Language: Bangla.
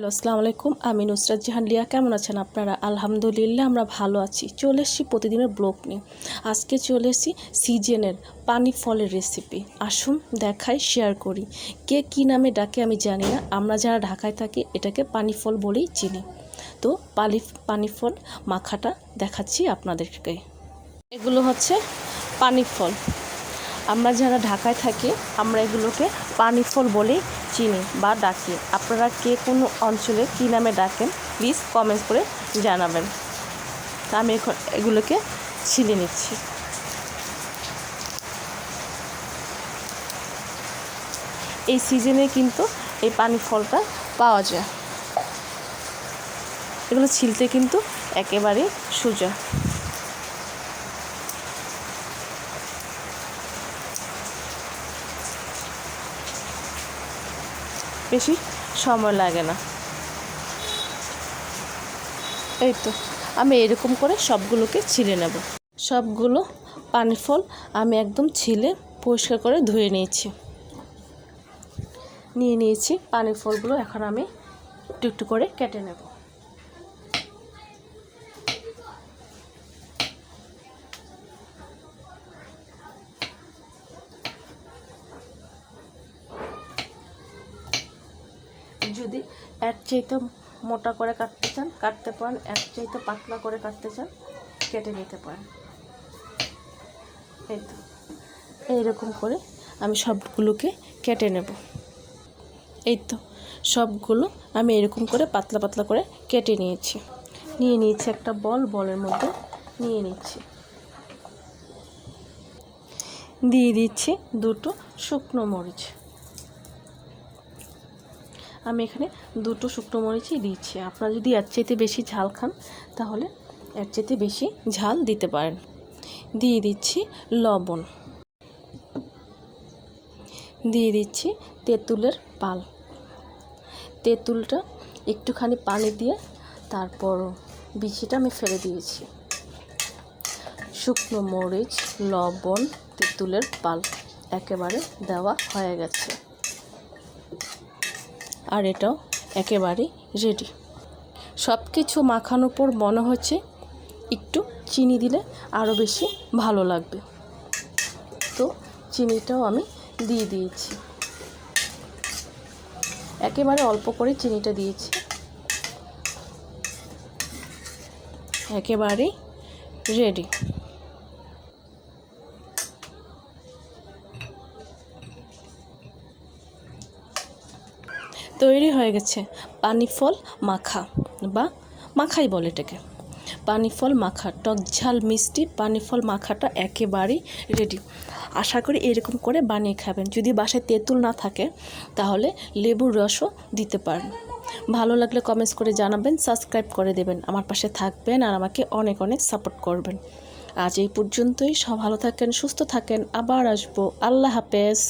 হ্যালো, আসসালামু আলাইকুম। আমি নুসরাত জাহান লিয়া। কেমন আছেন আপনারা? আলহামদুলিল্লাহ, আমরা ভালো আছি। চলে এসেছি প্রতিদিনের ব্লগ নিয়ে। আজকে চলে এসেছি সিজনের পানি ফলের রেসিপি আসুন দেখাই শেয়ার করি। কে কী নামে ডাকে আমি জানি না। আমরা যারা ঢাকায় থাকি, এটাকে পানি ফল বলেই চিনি। তো পালি, পানি ফল মাখাটা দেখাচ্ছি আপনাদেরকে। এগুলো হচ্ছে পানি ফল। আমরা যারা ঢাকায় থাকি, আমরা এগুলোকে পানি ফল বলেই চিনি বা ডাকি। আপনারা কে কোন অঞ্চলে কী নামে ডাকেন প্লিজ কমেন্ট করে জানাবেন। তা আমি এখন এগুলোকে ছিলে নিচ্ছি। এই সিজনে কিন্তু এই পানি ফলটা পাওয়া যায়। এগুলো ছিলতে কিন্তু একেবারেই সোজা। বেশি সময় লাগে না। এই তো, আমি এরকম করে সবগুলোকে ছিলে নেব। সবগুলো পানি ফল আমি একদম ছিলে পরিষ্কার করে ধুয়ে নিয়েছি। নিয়ে নিয়েছি পানি ফলগুলো, এখন আমি একটু একটু করে কেটে নেব। যদি এক চাইতে মোটা করে কাটতে চান, কাটতে পারেন, এক চাইতে পাতলা করে কাটতে চান, কেটে নিতে পারেন। এই তো। এইরকম করে আমি সবগুলোকে কেটে নেব। এই তো, সবগুলো আমি এরকম করে পাতলা পাতলা করে কেটে নিয়েছি। নিয়ে নিয়েছি একটা বল, বলের মধ্যে নিয়ে নিচ্ছি। দিয়ে দিচ্ছি দুটো শুকনো মরিচ। আমি এখানে দুটো শুকনো মরিচই দিচ্ছি। আপনারা যদি এর চাইতে বেশি ঝাল খান, তাহলে এর চাইতে বেশি ঝাল দিতে পারেন। দিয়ে দিচ্ছি লবণ। দিয়ে দিচ্ছি তেঁতুলের পাল। তেঁতুলটা একটুখানি পানি দিয়ে তারপর বিচিটা আমি ফেলে দিয়েছি। শুকনো মরিচ, লবণ, তেঁতুলের পাল একেবারে দেওয়া হয়ে গেছে। আর এটাও একেবারেই রেডি সব কিছু মাখানোর পর মনে হচ্ছে একটু চিনি দিলে আরও বেশি ভালো লাগবে। তো চিনিটাও আমি দিয়ে দিয়েছি। একেবারে অল্প করে চিনিটা দিয়েছি। একেবারেই রেডি তৈরি হয়ে গেছে পানি ফল মাখা বা মাখাই বলে এটাকে। পানি ফল মাখা, টক ঝাল, মিষ্টি পানি ফল মাখাটা একেবারেই রেডি আশা করি এরকম করে বানিয়ে খাবেন। যদি বাসায় তেঁতুল না থাকে, তাহলে লেবুর রসও দিতে পারেন। ভালো লাগলে কমেন্টস করে জানাবেন সাবস্ক্রাইব করে দেবেন। আমার পাশে থাকবেন আর আমাকে অনেক অনেক সাপোর্ট করবেন। আজ এই পর্যন্তই। সব ভালো থাকেন, সুস্থ থাকেন। আবার আসব। আল্লাহ হাফেজ।